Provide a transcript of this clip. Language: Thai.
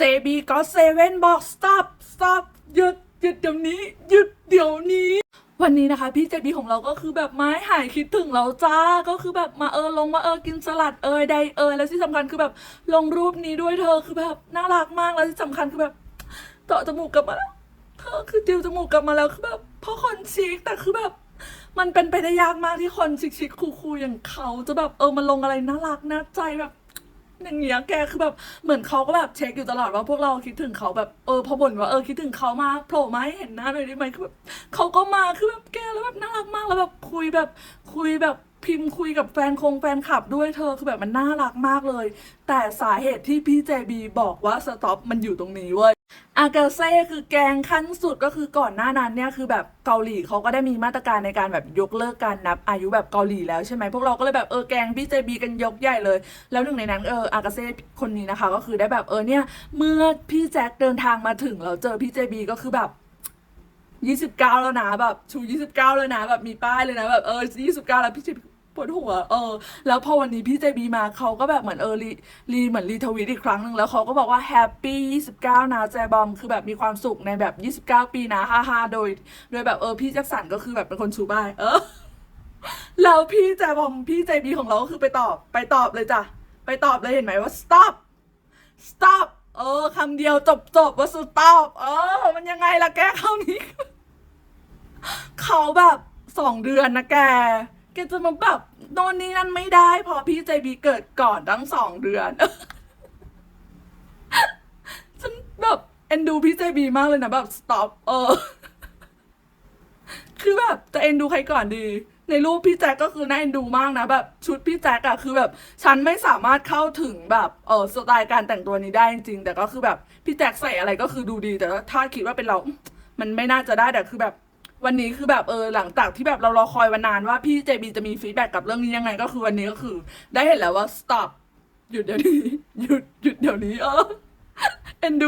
JB ก็เซเว่นบอก stop stop หยุดหยุดเดี๋ยวนี้หยุดเดี๋ยวนี้ วันนี้นะคะ พี่เจบีของเราก็คือแบบไม้หายคิดถึงเราจ้าก็คือแบบมาเออลงมาเออกินสลัดเอยใดเอยแล้วที่สำคัญคือแบบลงรูปนี้ด้วยเธอคือแบบน่ารักมากแล้วที่สำคัญคือแบบเจาะจมูกกลับมาแล้วเธอคือติวจมูกกลับมาแล้วคือแบบพราะคนชิคแต่คือแบบมันเป็นไปได้ยากมากที่คนชิคๆคูลๆอย่างเขาจะแบบเออมาลงอะไรน่ารักน่าใจแบบ อย่างเงี้ยแกคือแบบเหมือนเขาก็แบบเช็คอยู่ตลอดว่าพวกเราคิดถึงเขาแบบเออพอบ่นว่าเออคิดถึงเขามาโผล่มาให้เห็นหน้าหน่อยได้ไหมคือแบบเขาก็มาคือแบบแกแล้วแบบน่ารักมากแล้วแบบคุยแบบคุยแบบพิมพ์คุยกับแฟนคงแฟนคลับด้วยเธอคือแบบมันน่ารักมากเลย แต่สาเหตุที่พี่เจบีบอกว่าสต็อปมันอยู่ตรงนี้เว้ย อากาเซ่คือแกงขั้นสุดก็คือก่อนหน้านั้นเนี่ยคือแบบเกาหลีเขาก็ได้มีมาตรการในการแบบยกเลิกการนับอายุแบบเกาหลีแล้วใช่ไหมพวกเราก็เลยแบบเออแกงพี่เจบีกันยกใหญ่เลย แล้วหนึ่งในนั้นเอออากาเซ่คนนี้นะคะ ก็คือได้แบบเออเนี่ยเมื่อพี่แจ็คเดินทางมาถึงเราเจอพี่เจบีก็คือแบบยี่สิบเก้าแล้วนะแบบชูยี่สิบเก้าแล้วนะแบบมีป้ายเลยนะแบบเออยี่สิบเก้าแล้วพี่เจบี ปวดหัว เออ แล้วพอวันนี้พี่เจบีมาเขาก็แบบเหมือนเออรีรีเหมือนรีทวีตอีกครั้งหนึ่งแล้วเขาก็บอกว่าแฮปปี้ยี่สิบเก้านะแจบอมคือแบบมีความสุขในแบบยี่สิบเก้าปีนะฮ่าฮ่าโดย โดยแบบเออพี่แจ็คสันก็คือแบบเป็นคนชูป้ายเออแล้วพี่แจบอมพี่ใจบีของเราก็คือไปตอบไปตอบเลยจ้ะไปตอบเลยเห็นไหมว่า stop stop เออคำเดียวจบจบว่า stop เออ มันยังไงล่ะแกคราวนี้เขาแบบสองเดือนนะแก แกจะมาแบบโน่นนี่นั่นไม่ได้พอพี่ใจบีเกิดก่อนตั้งสองเดือน ฉันแบบเอ็นดูพี่ใจบีมากเลยนะแบบ stop เออ คือแบบจะเอ็นดูใครก่อนดี ในรูปพี่แจ็คก็คือน่าเอ็นดูมากนะแบบ ชุดพี่แจ็คอะคือแบบ ฉันไม่สามารถเข้าถึงแบบเออสไตล์การแต่งตัวนี้ได้จริงๆแต่ก็คือแบบพี่แจ็คใส่อะไรก็คือดูดีแต่ถ้าคิดว่าเป็นเรา มันไม่น่าจะได้แต่คือแบบ วันนี้คือแบบเออหลังจากที่แบบเรารอคอยมานานว่าพี่เจบีจะมีฟีดแบ็กกับเรื่องนี้ยังไง ก็คือวันนี้ก็คือ ได้เห็นแล้วว่า stop หยุดเดี๋ยวนี้หยุดหยุดเดี๋ยวนี้เออเอ็นดู